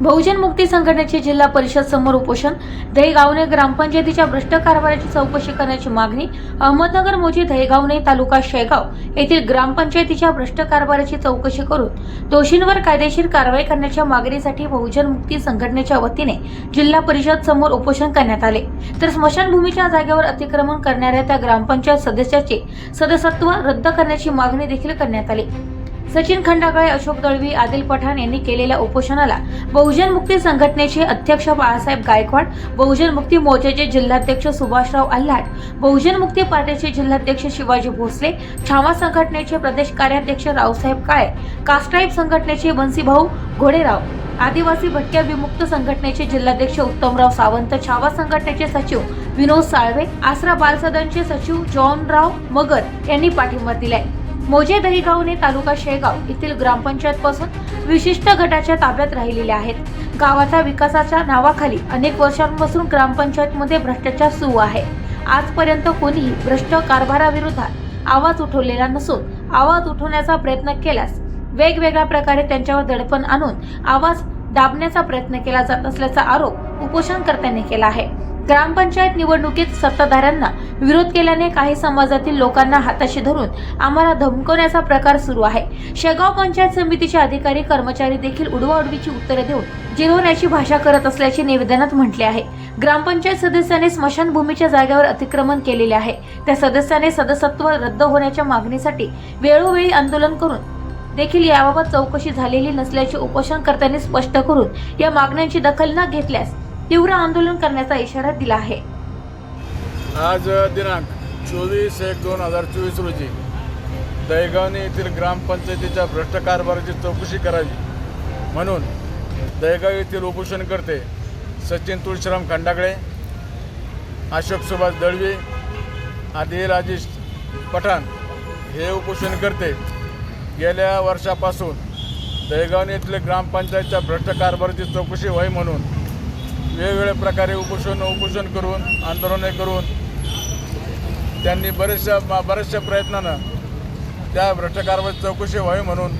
बहुजन मुक्ती संघटनेचे जिल्हा परिषद समोर उपोषण. दहेगावने ग्रामपंचायतीच्या भ्रष्ट कारभाराची चौकशी करण्याची मागणी. अहमदनगर मोजी दहेगावने तालुका शेगाव येथील ग्रामपंचायतीच्या भ्रष्ट कारभाराची चौकशी करून दोषींवर कायदेशीर कारवाई करण्याच्या मागणीसाठी बहुजन मुक्ती संघटनेच्या वतीने जिल्हा परिषद समोर उपोषण करण्यात आले. तर स्मशानभूमीच्या जागेवर अतिक्रमण करणाऱ्या त्या ग्रामपंचायत सदस्याचे सदस्यत्व रद्द करण्याची मागणी देखील करण्यात आली. सचिन खंडागळे अशोक दळवी आदिल पठाण यांनी केलेल्या उपोषणाला बहुजन मुक्ती संघटनेचे अध्यक्ष बाळासाहेब गायकवाड बहुजन मुक्ती मोर्चाचे जिल्हाध्यक्ष सुभाषराव आल्हाट बहुजन मुक्ती पार्टीचे जिल्हाध्यक्ष शिवाजी भोसले छावा संघटनेचे प्रदेश कार्याध्यक्ष रावसाहेब काळे कास्ट्राईब संघटनेचे बन्सीभाऊ घोडेराव आदिवासी भटक्या विमुक्त संघटनेचे जिल्हाध्यक्ष उत्तमराव सावंत छावा संघटनेचे सचिव विनोद साळवे आसरा बालसदनचे सचिव जॉनराव मगर यांनी पाठिंबा दिलाय. मोजे दहीगावने तालुका शेगाव येथील ग्रामपंचायत पासून विशिष्ट गटाच्या ताब्यात राहिलेल्या आहेत. गावाच्या विकासाच्या नावाखाली अनेक वर्षांपासून ग्रामपंचायतमध्ये भ्रष्टाचार सुरू आहे. आजपर्यंत कोणीही भ्रष्ट कारभाराविरोधात आवाज उठवलेला नसून आवाज उठवण्याचा प्रयत्न केल्यास वेगवेगळ्या प्रकारे त्यांच्यावर दडपण आणून आवाज दाबण्याचा प्रयत्न केला जात असल्याचा आरोप उपोषणकर्त्यांनी केला आहे. ग्रामपंचायत निवडणुकीत सत्ताधाऱ्यांना विरोध केल्याने काही समाजातील लोकांना हाताशी धरून आम्हाला धमकवण्याचा प्रकार सुरू आहे. शेगाव पंचायत समितीचे अधिकारी कर्मचारी देखील उडवाउडवीची उत्तरे देऊन जिरवण्याची भाषा करत असल्याचे निवेदनात म्हटले आहे. ग्रामपंचायत सदस्याने स्मशानभूमीच्या जागेवर अतिक्रमण केलेले आहे. त्या सदस्याने सदस्यत्व रद्द होण्याच्या मागणीसाठी वेळोवेळी आंदोलन करून देखील याबाबत चौकशी झालेली नसल्याचे उपोषणकर्त्यांनी स्पष्ट करून या मागण्यांची दखल न घेतल्यास तीव्र आंदोलन करण्याचा इशारा दिला आहे. आज दिनांक चोवीस एक दोन हजार चोवीस रोजी दहेगावने येथील ग्रामपंचायतीच्या भ्रष्ट कारभाराची चौकशी करावी म्हणून दहेगाव येथील उपोषणकर्ते सचिन तुळशीराम खंडागळे अशोक सुभाष दळवी आदि राजेश पठाण हे उपोषणकर्ते गेल्या वर्षापासून दहेगाव येथील ग्रामपंचायतच्या भ्रष्ट कारभाराची चौकशी व्हावी म्हणून वेगवेगळ्या प्रकारे उपोषण उपोषण करून आंदोलने करून त्यांनी बरेचशा बऱ्याचशा प्रयत्नानं त्या भ्रष्टाचारावर चौकशी व्हावी म्हणून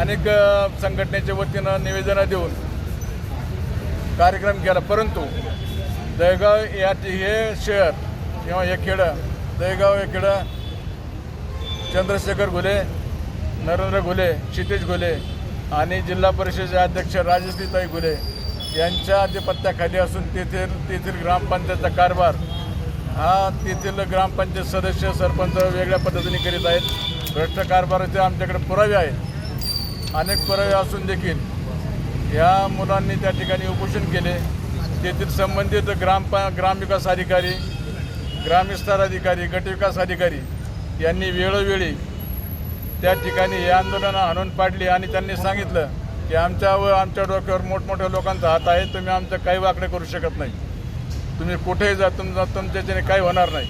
अनेक संघटनेच्या वतीनं निवेदनं देऊन कार्यक्रम केला. परंतु दहेगाव या हे शहर किंवा हे खेडं दहेगाव हे खेडं चंद्रशेखर घुले नरेंद्र घुले क्षितेश घुले आणि जिल्हा परिषदेचे अध्यक्ष राजश्रीताई घुले यांच्या आधिपत्याखाली असून तेथील तेथील ग्रामपंचायतचा कारभार हा तेथील ग्रामपंचायत सदस्य सरपंच वेगळ्या पद्धतीने करीत आहेत. भ्रष्ट कारभाराचे आमच्याकडे पुरावे आहेत. अनेक पुरावे असून देखील या मुलांनी त्या ठिकाणी उपोषण केले. तेथील संबंधित ग्रामपा ग्रामविकास अधिकारी ग्रामविस्तार अधिकारी गटविकास अधिकारी यांनी वेळोवेळी त्या ठिकाणी हे आंदोलनं आणून पाडली आणि त्यांनी सांगितलं की आमच्या व आमच्या डोक्यावर मोठमोठ्या लोकांचा हात आहे तुम्ही आमचं काही वाकडे करू शकत नाही. तुम्ही कुठेही जा तुमचा तुमच्याच्याने काही होणार नाही.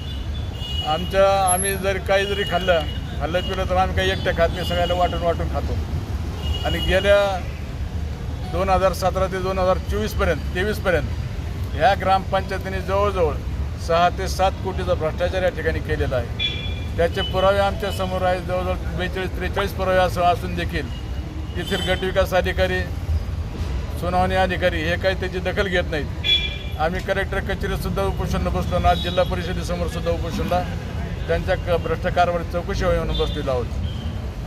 आमच्या आम्ही जरी काही जरी खाल्लं खाल्लं पिलं तर आम्ही काही एकट्या खात नाही सगळ्याला वाटून वाटून खातो. आणि गेल्या दोन हजार सतरा ते दोन हजार चोवीसपर्यंत तेवीसपर्यंत ह्या ग्रामपंचायतीने जवळजवळ सहा ते सात कोटीचा भ्रष्टाचार या ठिकाणी केलेला आहे. त्याचे पुरावे आमच्यासमोर आहेत जवळजवळ बेचाळीस त्रेचाळीस पुरावे असं असून देखील येथील गटविकास अधिकारी सुनावणी अधिकारी हे काही त्याची दखल घेत नाहीत. आम्ही कलेक्टर कचेरीतसुद्धा उपोषणला बसलो ना आज जिल्हा परिषदेसमोरसुद्धा उपोषणला त्यांच्या क भ्रष्ट कारभार चौकशी व्हावी म्हणून बसलेलो आहोत.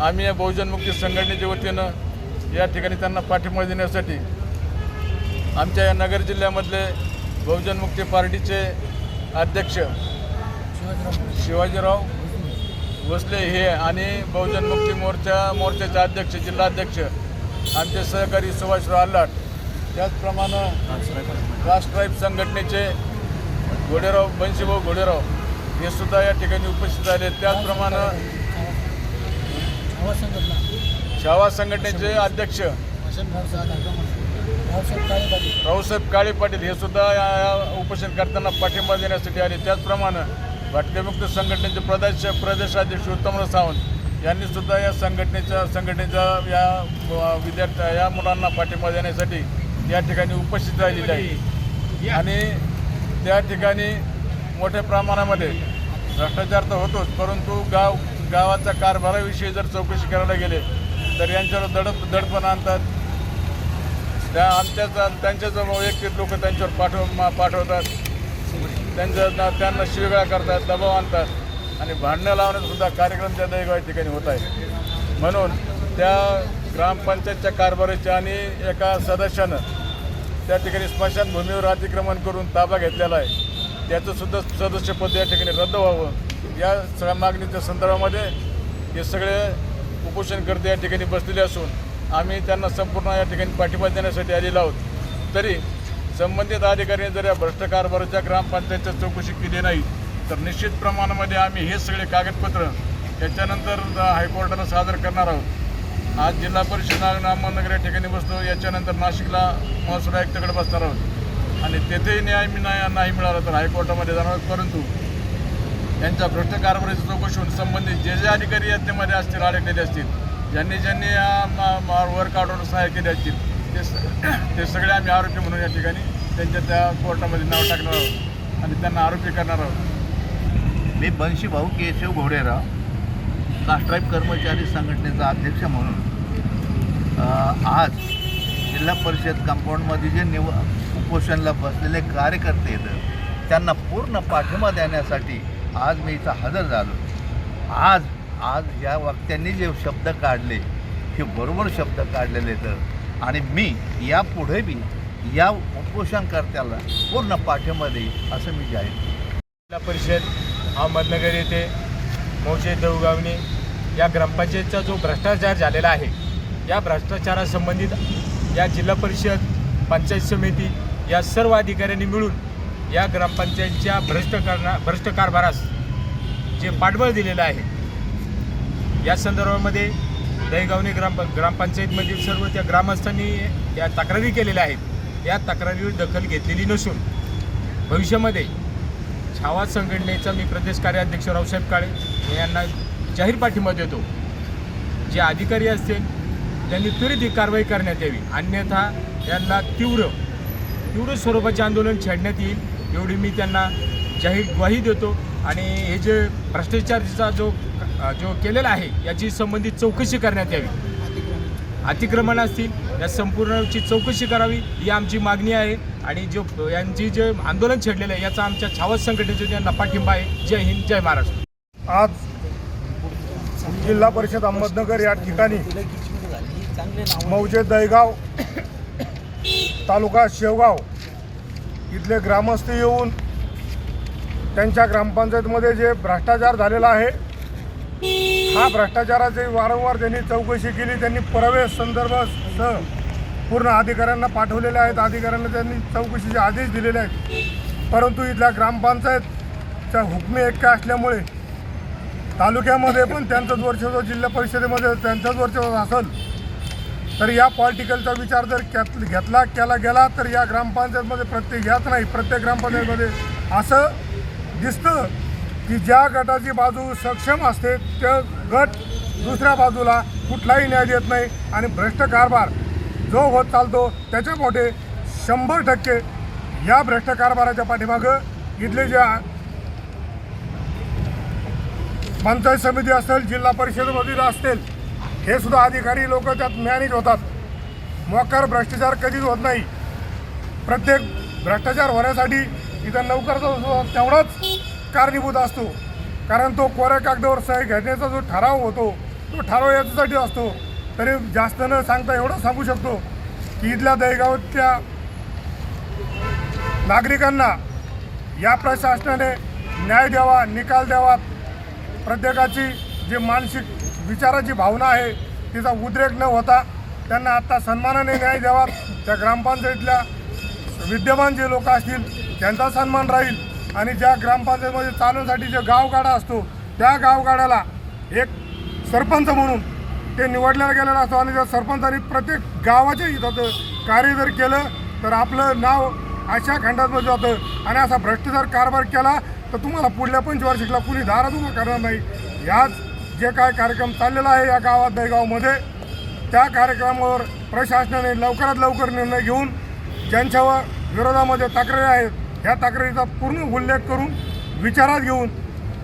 आम्ही या बहुजनमुक्ती संघटनेच्या वतीनं या ठिकाणी त्यांना पाठिंबा देण्यासाठी आमच्या या नगर जिल्ह्यामधले बहुजनमुक्ती पार्टीचे अध्यक्ष शिवाजीराव भोसले हे आणि बहुजन मुक्ती मोर्चा मोर्चाचे अध्यक्ष जिल्हाध्यक्ष आमचे सहकारी सुभाषराव आल्लाट त्याचप्रमाणे राष्ट्राईब संघटनेचे घोडेराव बंशीभाऊ घोडेराव हे सुद्धा या ठिकाणी उपस्थित झाले. त्याचप्रमाणे शावा संघटनेचे अध्यक्ष रावसाहेब काळे पाटील हे सुद्धा या उपोषण करताना पाठिंबा देण्यासाठी आले. त्याचप्रमाणे भटकेमुक्त संघटनेचे प्रदेश प्रदेशाध्यक्ष उत्तमराव सावंत यांनी सुद्धा या संघटनेच्या संघटनेच्या या विद्यार्थ्या या मुलांना पाठिंबा देण्यासाठी या ठिकाणी उपस्थित राहिलेली आहे. आणि त्या ठिकाणी मोठ्या प्रमाणामध्ये भ्रष्टाचार तर होतोच परंतु गाव गावाचा कारभाराविषयी जर चौकशी करायला गेले तर यांच्यावर दडप दडपण आणतात. त्या आमच्याच त्यांच्याजवळ वैयक्तिक लोक त्यांच्यावर पाठव मा- पाठवतात. त्यांच्या त्यांना शिवेगळा करतात दबाव आणतात आणि भांडणं लावण्याचासुद्धा कार्यक्रम त्या दैगाव ठिकाणी होत आहे. म्हणून त्या ग्रामपंचायतच्या कारभाराच्या आणि एका सदस्यानं त्या ठिकाणी स्मशानभूमीवर अतिक्रमण करून ताबा घेतलेला आहे. त्याचंसुद्धा सदस्यपद या ठिकाणी रद्द व्हावं. या सगळ्या मागणीच्या संदर्भामध्ये हे सगळे उपोषणकर्ते या ठिकाणी बसलेले असून आम्ही त्यांना संपूर्ण या ठिकाणी पाठिंबा देण्यासाठी आलेलो आहोत. तरी संबंधित अधिकाऱ्यांनी जर या भ्रष्ट कारभाराच्या ग्रामपंचायतच्या चौकशी केली नाही तर निश्चित प्रमाणामध्ये आम्ही हे सगळे कागदपत्र याच्यानंतर हायकोर्टाला सादर करणार आहोत. आज जिल्हा परिषद अहमदनगर या ठिकाणी बसलो याच्यानंतर नाशिकला महसूल आयुक्ताकडे बसणार आहोत. आणि तेथेही न्याय मी- नाही नाही मिळाला तर हायकोर्टामध्ये जाणार आहोत. परंतु यांच्या भ्रष्ट कारभाराची चौकशी होऊन संबंधित जे जे अधिकारी याच्यामध्ये असतील अडकलेले असतील ज्यांनी ज्यांनी या वर्क ऑर्डर सहाय्य केले असतील ते ते सगळे आम्ही आरोपी म्हणून या ठिकाणी त्यांच्या त्या कोर्टामध्ये नाव टाकणार आहोत आणि त्यांना आरोपी करणार आहोत. मी बंशी भाऊ केशव घोडेराव कास्ट्राईब कर्मचारी संघटनेचा अध्यक्ष म्हणून आज जिल्हा परिषद कंपाऊंडमध्ये जे निव उपोषणला बसलेले कार्यकर्ते आहेत त्यांना पूर्ण पाठिंबा देण्यासाठी आज मी इथं हजर झालो. आज आज या वक्त्यांनी जे शब्द काढले हे बरोबर शब्द काढलेले तर आणि मी यापुढे बी या उपोषणकर्त्याला पूर्ण पाठिंबा देईल असं मी जाहीर जिल्हा परिषद अहमदनगर येथे मौजे देवगावने या ग्रामपंचायतचा जो भ्रष्टाचार झालेला आहे या भ्रष्टाचारासंबंधित या जिल्हा परिषद पंचायत समिती या सर्व अधिकाऱ्यांनी मिळून या ग्रामपंचायतच्या भ्रष्ट करणा भ्रष्ट कारभारास जे पाठबळ दिलेलं आहे या संदर्भामध्ये दहीगावने ग्राम ग्रामपंचायतमधील सर्व त्या ग्रामस्थांनी या तक्रारी केलेल्या आहेत. या तक्रारीवर दखल घेतलेली नसून भविष्यामध्ये छावा संघटनेचा मी प्रदेश कार्याध्यक्ष रावसाहेब काळे यांना जाहीर पाठिंबा देतो. जे अधिकारी असतील त्यांनी त्वरित ही कारवाई करण्यात यावी. अन्यथा यांना तीव्र तीव्र स्वरूपाचे आंदोलन छेडण्यात येईल एवढी मी त्यांना जाहीर ग्वाही देतो. आणि हे जे भ्रष्टाचारीचा जो जो केलेला आहे याची संबंधित चौकशी करण्यात यावी. अतिक्रमण असतील या संपूर्णची चौकशी करावी ही आमची मागणी आहे. आणि जो यांची जे आंदोलन छेडलेलं आहे याचा आमच्या छावत संघटनेचा त्यांना पाठिंबा आहे. जय हिंद जय महाराष्ट्र. आज जिल्हा परिषद अहमदनगर या ठिकाणी मौजे दहेगाव तालुका शेवगाव इथले ग्रामस्थ येऊन त्यांच्या ग्रामपंचायतमध्ये जे भ्रष्टाचार झालेला आहे हा भ्रष्टाचाराची वारंवार त्यांनी चौकशी केली त्यांनी प्रवेश संदर्भ पूर्ण अधिकाऱ्यांना पाठवलेले आहेत अधिकाऱ्यांना त्यांनी चौकशीचे आदेश दिलेले आहेत. परंतु इथल्या ग्रामपंचायतच्या हुकमी ऐक्य असल्यामुळे तालुक्यामध्ये पण त्यांचंच वर्चस्व जिल्हा परिषदेमध्ये त्यांचंच वर्चस्व असेल तर या पॉलिटिकलचा विचार जर घेत- घेतला केला गेला तर या ग्रामपंचायतमध्ये प्रत्येक ह्याच नाही प्रत्येक ग्रामपंचायतमध्ये असं दिसतं की ज्या गटाची बाजू सक्षम असते त्या गट दुसऱ्या बाजूला कुठलाही न्याय देत नाही आणि भ्रष्ट कारभार जो होत चालतो त्याच्या मोठे शंभर टक्के या भ्रष्ट कारभाराच्या पाठीमागं इथले जे पंचायत समिती असेल जिल्हा परिषदेमधील असतील हे सुद्धा अधिकारी लोक त्यात मॅनेज होतात. मोकार भ्रष्टाचार कधीच होत नाही. प्रत्येक भ्रष्टाचार होण्यासाठी इथं नौकरचा तेवढाच कारणीभूत असतो. कारण तो कोऱ्या कागदावर सही घेण्याचा जो ठराव होतो तो ठराव याच्यासाठी असतो. तरी जास्त न सांगता एवढं सांगू शकतो की इथल्या दहेगावातल्या नागरिकांना या प्रशासनाने न्याय द्यावा निकाल द्यावा प्रत्येकाची जी मानसिक विचाराची भावना आहे तिचा उद्रेक न होता त्यांना आत्ता सन्मानाने न्याय द्यावा. त्या ग्रामपंचायतीतल्या विद्यमान जे लोक असतील त्यांचा सन्मान राहील. आणि ज्या ग्रामपंचायतमध्ये चालवण्यासाठी जे गावगाडा असतो त्या गावगाड्याला एक सरपंच म्हणून ते निवडलेला गेलेला असतो आणि त्या सरपंचाने प्रत्येक गावाच्या हिताचं कार्य जर केलं तर आपलं नाव अशा खंडात जातं. आणि असा भ्रष्टाचार कारभार केला तर तुम्हाला पुढल्या पंचवार्षिकला कुणी दारात करणार नाही. याच जे काय कार्यक्रम चाललेला आहे या गावात दहेगावमध्ये त्या कार्यक्रमावर प्रशासनाने लवकरात लवकर निर्णय घेऊन ज्यांच्यावर विरोधामध्ये तक्रारी आहेत ह्या तक्रारीचा पूर्ण उल्लेख करून विचारात घेऊन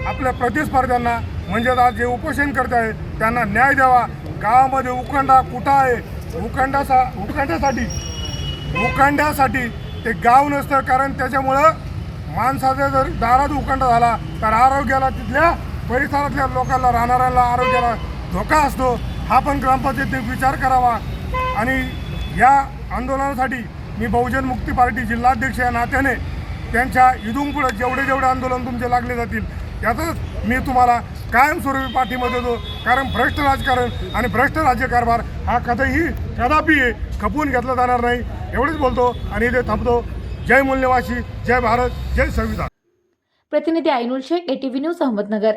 आपल्या प्रतिस्पर्ध्यांना म्हणजे आज जे उपोषण करत आहे त्यांना न्याय द्यावा. गावामध्ये उखंडा कुठं आहे? उखंडासा उखंड्यासाठी उखंड्यासाठी ते गाव नसतं कारण त्याच्यामुळं माणसाचा जर दारात उखंडा झाला तर आरोग्याला तिथल्या परिसरातल्या लोकांना राहणाऱ्यांना आरोग्याला धोका असतो. हा पण ग्रामपंचायतीने विचार करावा. आणि या आंदोलनासाठी मी बहुजन मुक्ती पार्टी जिल्हाध्यक्ष या नात्याने त्यांच्या इथून जेवढे जेवढे आंदोलन तुमचे लागले जातील यातच मी तुम्हाला कायमस्वरूपी पाठीमध्ये देतो. कारण भ्रष्ट राजकारण आणि भ्रष्ट राज्यकारभार हा कधीही कदापि खपवून घेतला जाणार नाही. एवढेच बोलतो आणि इथे थांबतो. जय मूल्यवासी जय भारत जय संविधान. प्रतिनिधी Ainul Shaikh A T V news Ahmednagar.